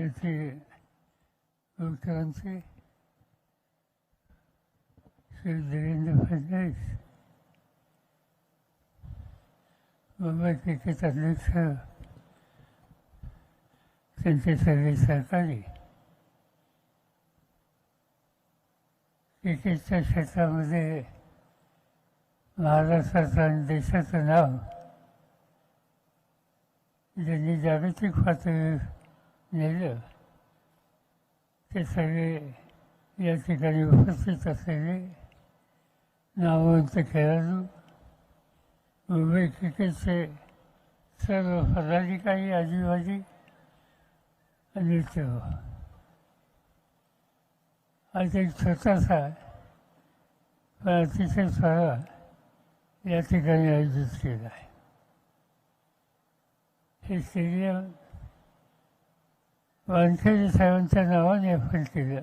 राज्याचे मुख्यमंत्री श्री देवेंद्र फडणवीस. मुंबई क्रिकेट अध्यक्ष त्यांचे सगळे सहकारी. क्रिकेटच्या क्षेत्रामध्ये महाराष्ट्राचं आणि देशाचं नाव. ज्यांनी जागतिक पातळीवर नेलं ते सगळे या ठिकाणी उपस्थित असलेले नामवंत खेळाडू मुंबई क्रिकेटचे सर्व पदाधिकारी आदिवासी आणि सर्व आज एक छोटासा पण अतिशय सोहळा या ठिकाणी आयोजित केला आहे हे स्टेडियम वानखेडे साहेबांच्या नावाने आपण केलं.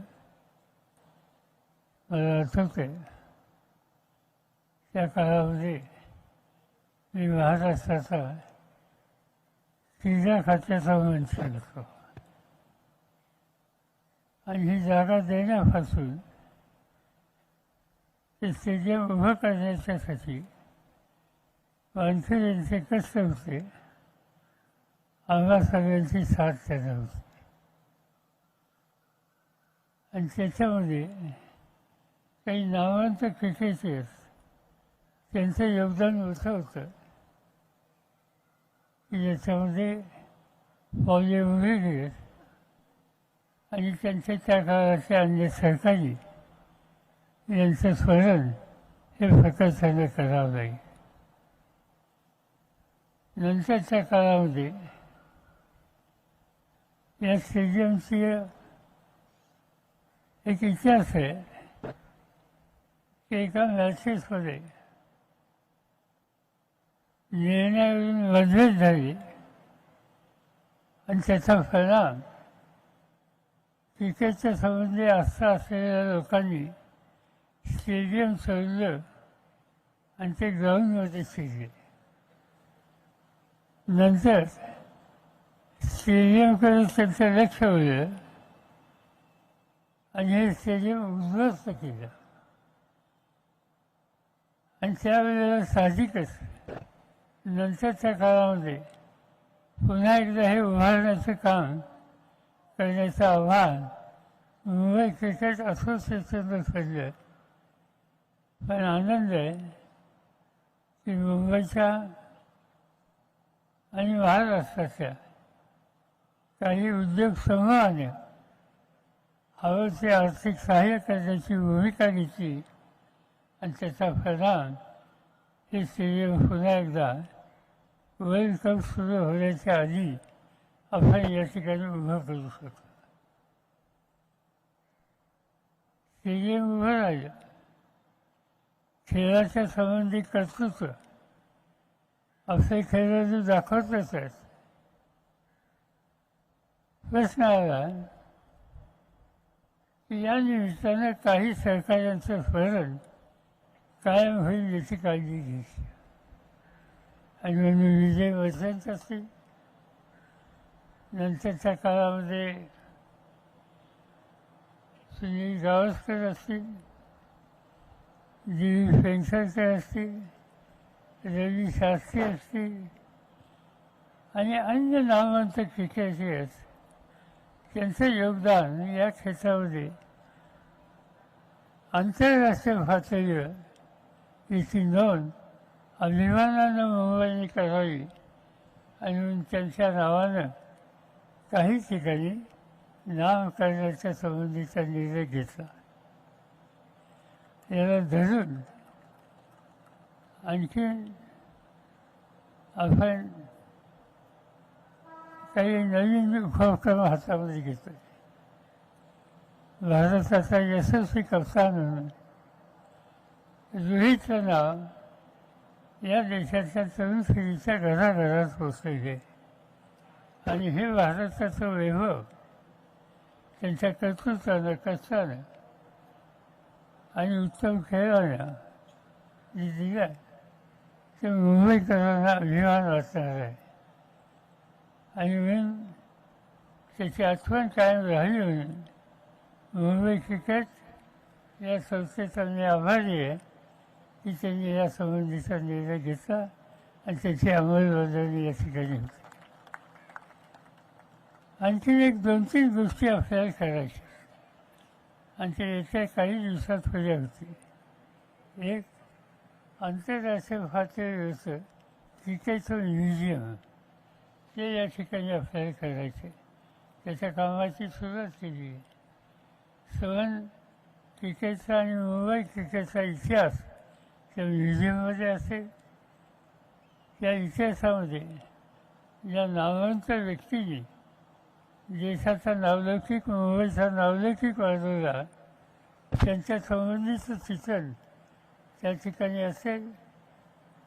मला आठवते त्या काळामध्ये मी महाराष्ट्राचा क्रीडा खात्याचा मंत्री होतो. आणि ही जागा देण्यापासून ते स्टेडियम उभं करण्याच्यासाठी वानखेडेंचे कष्ट होते. आम्हा सगळ्यांची साथ त्यांना होती. आणि त्याच्यामध्ये काही नावांत क्रिकेटर्स त्यांचं योगदान मोठं होतं. की ज्याच्यामध्ये पॉले वगैरे आणि त्यांच्या त्या काळाचे अन्य सरकारी यांचं स्मरण हे प्रकर्षाने करावं लागेल नंतरच्या काळामध्ये या स्टेडियमची एक इतिहास आहे की एका मॅचेसमध्ये निर्णयावरून मतभेद झाली आणि त्याचा परिणाम क्रिकेटच्या संबंधी आस्था असलेल्या लोकांनी स्टेडियम सोडलं आणि ते ग्राउंडमध्ये शिरले नंतर स्टेडियमकडे त्यांचं लक्ष होतं आणि हे स्टेडियम उद्ध्वस्त केलं. आणि त्यावेळेला साहजिकच नंतरच्या काळामध्ये पुन्हा एकदा हे उभारण्याचं काम करण्याचं आव्हान मुंबई क्रिकेट असोसिएशननं ठरलं. पण आनंद आहे की मुंबईच्या आणि महाराष्ट्राच्या काही उद्योग समूहाने हवं ते आर्थिक सहाय्य करण्याची भूमिका घेतली आणि त्याचा परिणाम हे स्टेडियम पुन्हा एकदा वर्ल्ड कप सुरू होण्याच्या आधी आपण या ठिकाणी उभं करू शकतो. स्टेडियम उभं राहिलं. खेळाच्या संबंधी कर्तृत्व असे खेळाडू दाखवतच आहेत. प्रश्न आला या निमित्तानं काही सहकार्यांचं स्मरण कायम होईल याची काळजी घ्यायची. आणि म्हणून विजय वसंत असतील नंतरच्या काळामध्ये सुनील गावस्कर असतील दिलीप व्ही असतील रवी शास्त्री असतील आणि अन्य नामवंत क्रिकेटर्स त्यांचं योगदान या क्षेत्रामध्ये आंतरराष्ट्रीय पातळीवर याची नोंद अभिमानानं मुंबईने करावी आणि त्यांच्या नावानं काही ठिकाणी नाम करण्याच्या संबंधीचा निर्णय घेतला. याला धरून आणखीन आपण काही नवीन उपक्रम हातामध्ये घेतो भारताचा यशस्वी कप्तान म्हणून रोहितचं नाव या देशाच्या तरुण पिढीच्या घराघरात पोचलेले आणि हे भारताचं वैभव त्यांच्या कर्तृत्वानं कष्टानं आणि उत्तम खेळानं जे दिलं ते मुंबईकरांना अभिमान वाटणार आहे. आणि मी त्याची आठवण कायम राहिली म्हणून. मुंबई क्रिकेट या संस्थेचा मी आभारी आहे की त्यांनी या संबंधीचा निर्णय घेतला आणि त्याची अंमलबजावणी या ठिकाणी होती. आणखीन एक दोन तीन गोष्टी आपल्याला करायच्या आणि ते येत्या काही दिवसात होल्या होती एक आंतरराष्ट्रीय पातळीवरचं क्रिकेटचं म्युझियम. ते या ठिकाणी आपल्याला करायचे. त्याच्या कामाची सुरुवात केली सवन क्रिकेटचा आणि मुंबई क्रिकेटचा इतिहास त्या म्युझियममध्ये असेल. त्या इतिहासामध्ये या नामवंत व्यक्तीने देशाचा नावलौकिक मुंबईचा नावलौकिक वाढवला त्यांच्या संबंधीचं चित्रण त्या ठिकाणी असेल.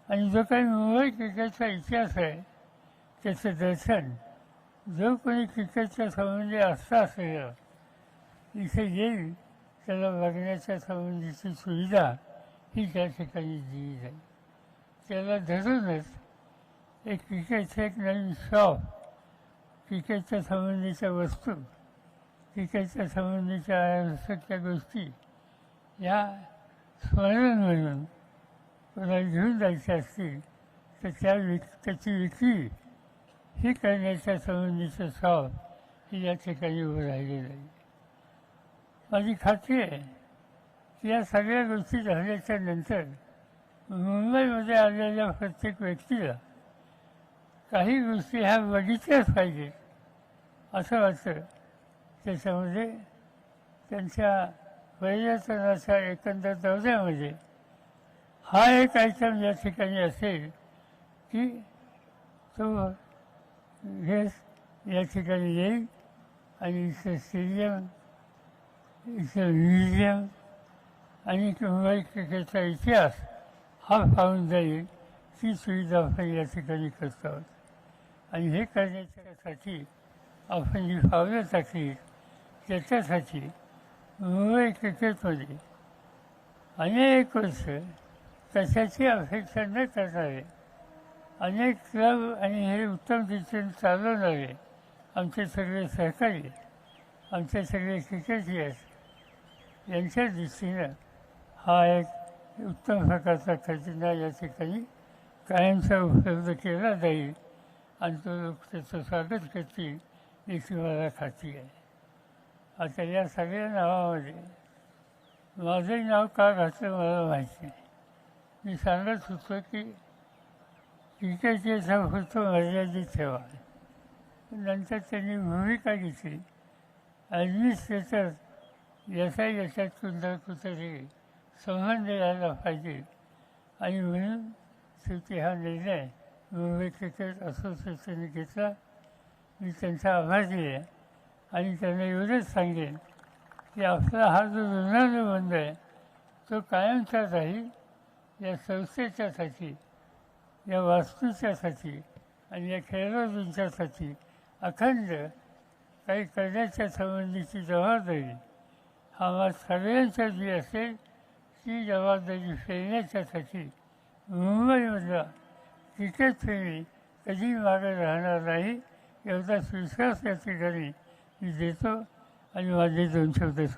आणि जो काही मुंबई क्रिकेटचा इतिहास आहे त्याचं दर्शन जो कोणी क्रिकेटच्या संबंधी असता असेल इथे येईल त्याला बघण्याच्या संबंधीची सुविधा ही त्या ठिकाणी दिली जाईल. त्याला धरूनच एक क्रिकेटचं एक नवीन शॉप क्रिकेटच्या संबंधीच्या वस्तू क्रिकेटच्या संबंधीच्या आवश्यक गोष्टी या स्मरण म्हणून कोणाला घेऊन जायच्या असतील तर त्या विक त्याची विक्री ही करण्याच्या संबंधीचं शॉप ही या ठिकाणी उभं राहिलेलं आहे माझी खात्री आहे की या सगळ्या गोष्टी झाल्याच्यानंतर मुंबईमध्ये आलेल्या प्रत्येक व्यक्तीला काही गोष्टी ह्या बघितल्याच पाहिजेत असं वाटतं. त्याच्यामध्ये त्यांच्या पर्यटनाच्या एकंदर दौऱ्यामध्ये हा एक आयटम या ठिकाणी असेल की तो हे या ठिकाणी येईल आणि इथं स्टेडियम इथं म्युझियम आणि मुंबई क्रिकेटचा इतिहास हा पाहून जाईल. ती सुविधा आपण या ठिकाणी करतो आहोत. आणि हे करण्याच्यासाठी आपण जी पावलं टाकली त्याच्यासाठी मुंबई क्रिकेटमध्ये अनेक वर्ष कशाची अपेक्षा न करणारे अनेक क्लब आणि हे उत्तम रीतीने चालवणारे आमचे सगळे सहकारी आमचे सगळे क्रिकेटियर्स यांच्या दृष्टीनं हा एक उत्तम प्रकारचा खजिना या ठिकाणी कायमचा उपलब्ध केला जाईल आणि तो लोक त्याचं स्वागत करतील याची मला खात्री आहे. आता या सगळ्या नावामध्ये माझं नाव का घातलं मला माहिती नाही. मी सांगत होतो की क्रिकेटचा फक्त मर्यादित ठेवा नंतर त्यांनी भूमिका घेतली. ॲडमिनिस्ट्रेटर याचा याच्यात कुठला कुठेतरी संबंध यायला पाहिजे. आणि म्हणून शेवटी हा निर्णय मुंबई क्रिकेट असोसिएशनने घेतला. मी त्यांचा आभार दिले. आणि त्यांना एवढंच सांगेन की आपला हा जो ऋणानुबंध आहे तो कायमचा राहील या संस्थेच्यासाठी या वास्तूच्यासाठी आणि या खेळाडूंच्यासाठी अखंड काही करण्याच्या संबंधीची जबाबदारी आम्हा सगळ्यांच्या जी असेल ती जबाबदारी फेडण्याच्यासाठी मुंबईमधला क्रिकेटप्रेमी कधी मागे राहणार नाही एवढा विश्वास या ठिकाणी मी देतो आणि माझे दोन शब्द